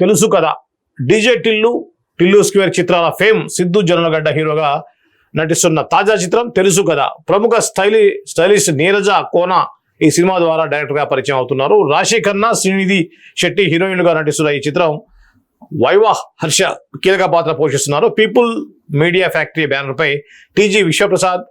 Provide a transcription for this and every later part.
తెలుసు కదా. DJ Tillu Tillu square చిత్రాల ఫేమ్ సిద్ధు జనలగడ్డ హీరోగా నటిస్తున్న తాజా చిత్రం తెలుసు కదా. ప్రముఖ స్టైలి స్టైలిస్ట్ నీరజ కోన ఈ సినిమా ద్వారా డైరెక్టర్గా పరిచయం అవుతున్నారు. రాశి ఖన్నా శ్రీనిధి శెట్టి హీరోయిన్లుగా నటిస్తున్న ఈ చిత్రం వైవాహ్ హర్ష కీలక పాత్ర పోషిస్తున్నారు. పీపుల్ మీడియా ఫ్యాక్టరీ బ్యానర్ పై టీజీ విశ్వప్రసాద్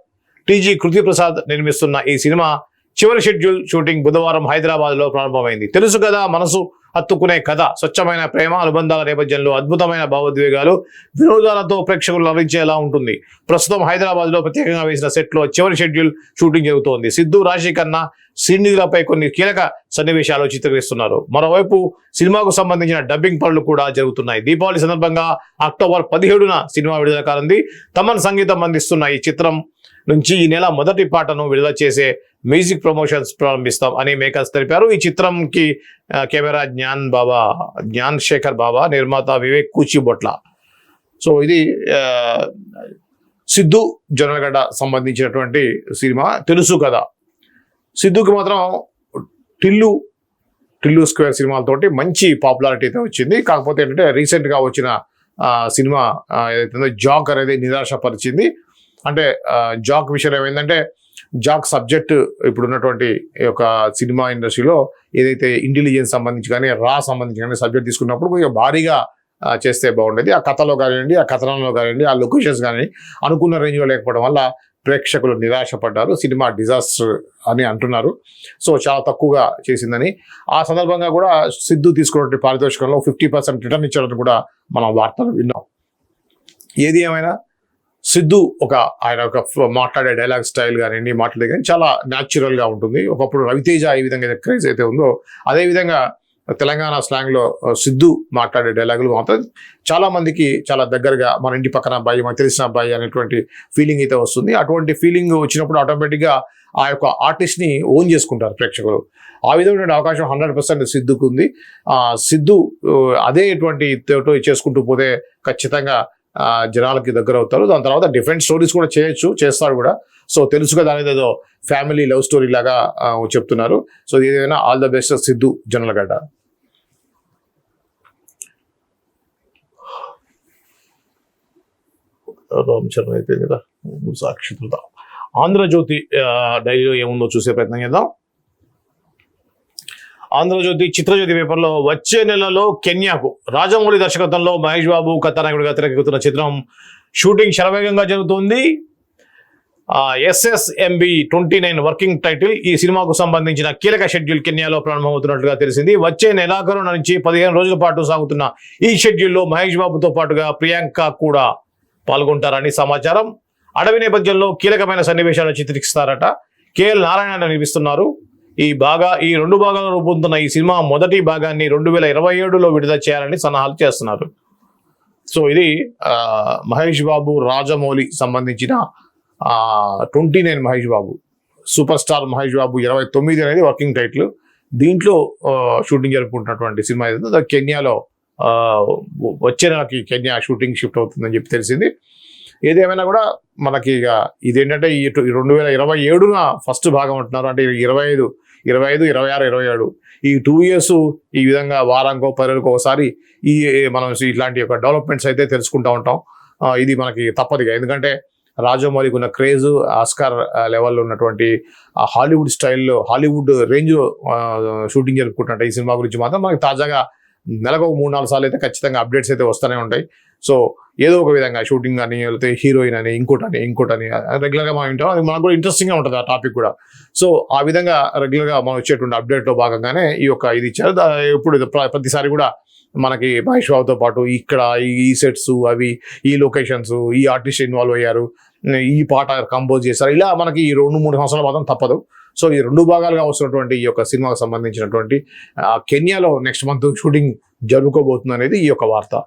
టీజీ కృతి ప్రసాద్ నిర్మిస్తున్న ఈ సినిమా చివరి షెడ్యూల్ షూటింగ్ బుధవారం హైదరాబాద్లో ప్రారంభమైంది. తెలుసు కదా మనసు హత్తుకునే కథ స్వచ్ఛమైన ప్రేమ అనుబంధాల నేపథ్యంలో అద్భుతమైన భావోద్వేగాలు వినోదాలతో ప్రేక్షకులు లభించేలా ఉంటుంది. ప్రస్తుతం హైదరాబాద్లో ప్రత్యేకంగా వేసిన సెట్లో చివరి షెడ్యూల్ షూటింగ్ జరుగుతోంది. సిద్ధు రాశి కన్నా శ్రీనిధులపై కొన్ని కీలక సన్నివేశాలు చిత్రీకరిస్తున్నారు మరోవైపు సినిమాకు సంబంధించిన డబ్బింగ్ పనులు కూడా జరుగుతున్నాయి. దీపావళి సందర్భంగా అక్టోబర్ పదిహేడున సినిమా విడుదల కానుంది. తమన్ సంగీతం అందిస్తున్న ఈ చిత్రం నుంచి ఈ నెల మొదటి పాటను విడుదల చేసే మ్యూజిక్ ప్రమోషన్స్ ప్రారంభిస్తాం అని మేకర్స్ తెలిపారు. ఈ చిత్రంకి కెమెరా జ్ఞాన్ బాబా జ్ఞాన్ శేఖర్ బాబా నిర్మాత వివేక్ కూచిబొట్ల. సో ఇది సిద్ధు జొన్నగడ్డ సంబంధించినటువంటి సినిమా తెలుసు కదా. సిద్ధుకి మాత్రం టిల్లు టిల్లు స్క్వేర్ సినిమాలతోటి మంచి పాపులారిటీ అయితే వచ్చింది. కాకపోతే ఏంటంటే రీసెంట్గా వచ్చిన సినిమా ఏదైతుందో జాక్ అనేది నిరాశపరిచింది. అంటే జాక్ విషయం ఏమైందంటే జాక్ సబ్జెక్ట్ ఇప్పుడు ఉన్నటువంటి యొక్క సినిమా ఇండస్ట్రీలో ఏదైతే ఇంటెలిజెన్స్ సంబంధించి కానీ రా సంబంధించి కానీ సబ్జెక్ట్ తీసుకున్నప్పుడు కొంచెం భారీగా చేస్తే బాగుండేది. ఆ కథలో కానివ్వండి ఆ కథనంలో కానివ్వండి ఆ లొకేషన్స్ కానీ అనుకున్న రేంజ్లో లేకపోవడం వల్ల ప్రేక్షకులు నిరాశపడ్డారు. సినిమా డిజాస్టర్ అని అంటున్నారు. సో చాలా తక్కువగా చేసిందని. ఆ సందర్భంగా కూడా సిద్ధు తీసుకున్నటువంటి పారితోషికంలో ఫిఫ్టీ పర్సెంట్ రిటర్న్ ఇచ్చాడని కూడా మనం వార్తలు విన్నాం. ఏది ఏమైనా సిద్ధు ఒక ఆయన ఒక మాట్లాడే డైలాగ్ స్టైల్ కానివ్వండి మాట్లాడే కానీ చాలా న్యాచురల్గా ఉంటుంది. ఒకప్పుడు రవితేజ ఏ విధంగా క్రేజ్ అయితే ఉందో అదేవిధంగా తెలంగాణ స్లాంగ్లో సిద్ధు మాట్లాడే డైలాగులు మాత్రం చాలా మందికి చాలా దగ్గరగా మన ఇంటి పక్కన అబ్బాయి మనకు తెలిసిన అబ్బాయి అనేటువంటి ఫీలింగ్ అయితే వస్తుంది. అటువంటి ఫీలింగ్ వచ్చినప్పుడు ఆటోమేటిక్గా ఆ యొక్క ఆర్టిస్ట్ని ఓన్ చేసుకుంటారు ప్రేక్షకులు. ఆ విధమైన అవకాశం హండ్రెడ్ పర్సెంట్ సిద్ధుకు ఉంది సిద్ధు ఆ, అదేటువంటి చేసుకుంటూ పోతే ఖచ్చితంగా జనాలకి దగ్గర అవుతారు. దాని తర్వాత డిఫరెంట్ స్టోరీస్ కూడా చేయొచ్చు చేస్తారు కూడా. సో తెలుసు కదా అనేది ఏదో ఫ్యామిలీ లవ్ స్టోరీ లాగా చెప్తున్నారు. సో ఏదైనా all the best Siddhu Jonnalagadda Ramcharan అయిపోయింది కదా సాక్షిత ఆంధ్రజ్యోతి ఆ, డైరీలో ఏముందో చూసే ప్రయత్నం చేద్దాం. ఆంధ్రజ్యోతి చిత్రజ్యోతి పేపర్లో వచ్చే నెలలో కెన్యాకు రాజమౌళి దర్శకత్వంలో మహేష్ బాబు కథానాయకుడిగా తెరకెక్కుతున్న చిత్రం షూటింగ్ శరవేగంగా జరుగుతుంది. SSMB twenty nine working title ఈ సినిమాకు సంబంధించిన కీలక షెడ్యూల్ కెన్యాలో ప్రారంభమవుతున్నట్లుగా తెలిసింది. వచ్చే నెలాఖరు నుంచి పదిహేను రోజుల పాటు సాగుతున్న ఈ షెడ్యూల్లో మహేష్ బాబుతో పాటుగా ప్రియాంక కూడా పాల్గొంటారని సమాచారం. అడవి నేపథ్యంలో కీలకమైన సన్నివేశాలను చిత్రిస్తారట కేఎల్ నారాయణ నిర్మిస్తున్నారు. ఈ బాగా ఈ రెండు భాగాలు రూపొందుతున్న ఈ సినిమా మొదటి భాగాన్ని రెండు వేల ఇరవై ఏడులో విడుదల చేయాలని సన్నాహాలు చేస్తున్నారు. సో ఇది మహేష్ బాబు రాజమౌళి సంబంధించిన twenty nine Mahesh Babu. Super star Mahesh Babu ఇరవై తొమ్మిది అనేది వర్కింగ్ టైటిల్. దీంట్లో షూటింగ్ జరుపుకుంటున్నటువంటి సినిమా ఏదైతే కెన్యాలో వచ్చే నెలకి కెన్యా షూటింగ్ షిఫ్ట్ అవుతుందని చెప్పి తెలిసింది. ఏదేమైనా కూడా మనకి ఇక ఇదేంటంటే ఈ రెండు వేల ఇరవై ఏడున ఫస్ట్ భాగం అంటున్నారు. అంటే ఇరవై ఐదు ఇరవై ఐదు ఇరవై ఆరు ఇరవై ఏడు. ఈ టూ ఇయర్స్ ఈ విధంగా వారానికో పదిహేనుకో ఒకసారి ఈ మనం ఇట్లాంటి యొక్క డెవలప్మెంట్స్ అయితే తెలుసుకుంటూ ఉంటాం. ఇది మనకి తప్పదు ఎందుకంటే రాజమౌళికి ఉన్న క్రేజ్ ఆస్కార్ లెవెల్లో ఉన్నటువంటి హాలీవుడ్ స్టైల్లో హాలీవుడ్ రేంజ్లో షూటింగ్ జరుపుకుంటున్నట్టు ఈ సినిమా గురించి మాత్రం మనకి తాజాగా నెలకు ఒక మూడు నాలుగు సార్లు అయితే ఖచ్చితంగా అప్డేట్స్ అయితే వస్తూనే ఉంటాయి. సో ఏదో ఒక విధంగా షూటింగ్ అని లేకపోతే హీరోయిన్ అని ఇంకోటని ఇంకోటని రెగ్యులర్గా మనం వింటాం. అది మనకు కూడా ఇంట్రెస్టింగ్గా ఉంటుంది ఆ టాపిక్ కూడా. సో ఆ విధంగా రెగ్యులర్గా మనం వచ్చేటువంటి అప్డేట్లో భాగంగానే ఈ యొక్క ఇది ఇచ్చారు. ఎప్పుడు ప్రతిసారి కూడా మనకి మహేష్ బాబుతో పాటు ఇక్కడ ఈ- ఈ సెట్స్ అవి ఈ లొకేషన్స్ ఈ ఆర్టిస్ట్ ఇన్వాల్వ్ అయ్యారు. ఈ పాట కంపోజ్ చేశారు. ఇలా మనకి ఈ రెండు మూడు సంవత్సరాలు మాత్రం తప్పదు. సో ఈ రెండు భాగాలుగా వస్తున్నటువంటి ఈ యొక్క సినిమాకు సంబంధించినటువంటి ఆ, కెన్యాలో నెక్స్ట్ మంత్ షూటింగ్ జరుపుకోబోతుంది అనేది ఈ యొక్క వార్త.